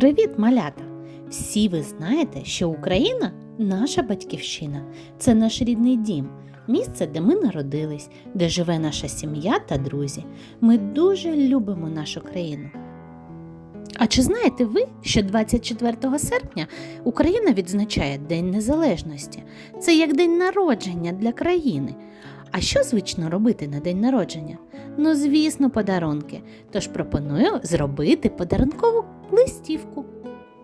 Привіт, малята! Всі ви знаєте, що Україна наша батьківщина, це наш рідний дім, місце, де ми народились, де живе наша сім'я та друзі. Ми дуже любимо нашу країну. А чи знаєте ви, що 24 серпня Україна відзначає День Незалежності? Це як день народження для країни. А що звично робити на день народження? Ну, звісно, подарунки. Тож пропоную зробити подарункову листівку.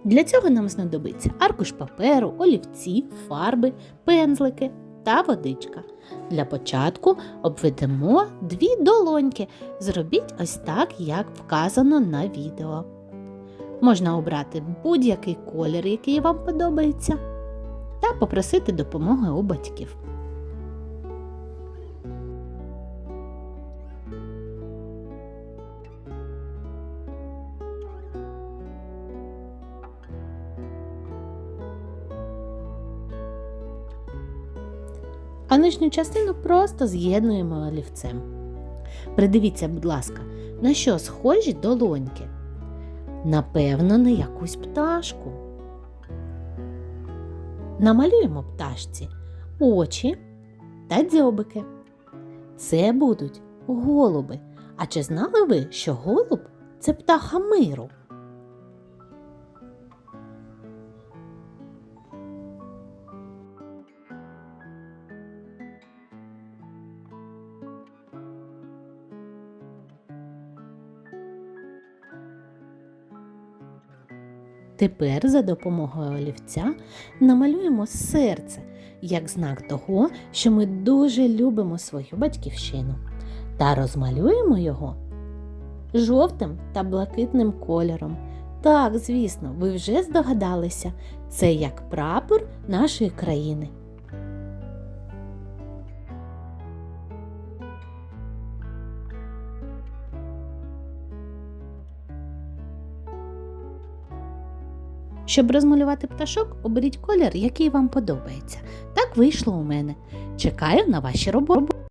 Для цього нам знадобиться аркуш паперу, олівці, фарби, пензлики та водичка. Для початку обведемо дві долоньки. Зробіть ось так, як вказано на відео. Можна обрати будь-який колір, який вам подобається, та попросити допомоги у батьків. А нижню частину просто з'єднуємо олівцем. Придивіться, будь ласка, на що схожі долоньки? Напевно, на якусь пташку. Намалюємо пташці очі та дзьобики. Це будуть голуби. А чи знали ви, що голуб це птаха миру? Тепер за допомогою олівця намалюємо серце як знак того, що ми дуже любимо свою батьківщину, та розмалюємо його жовтим та блакитним кольором. Так, звісно, ви вже здогадалися, це як прапор нашої країни. Щоб розмалювати пташок, оберіть колір, який вам подобається. Так вийшло у мене. Чекаю на ваші роботи.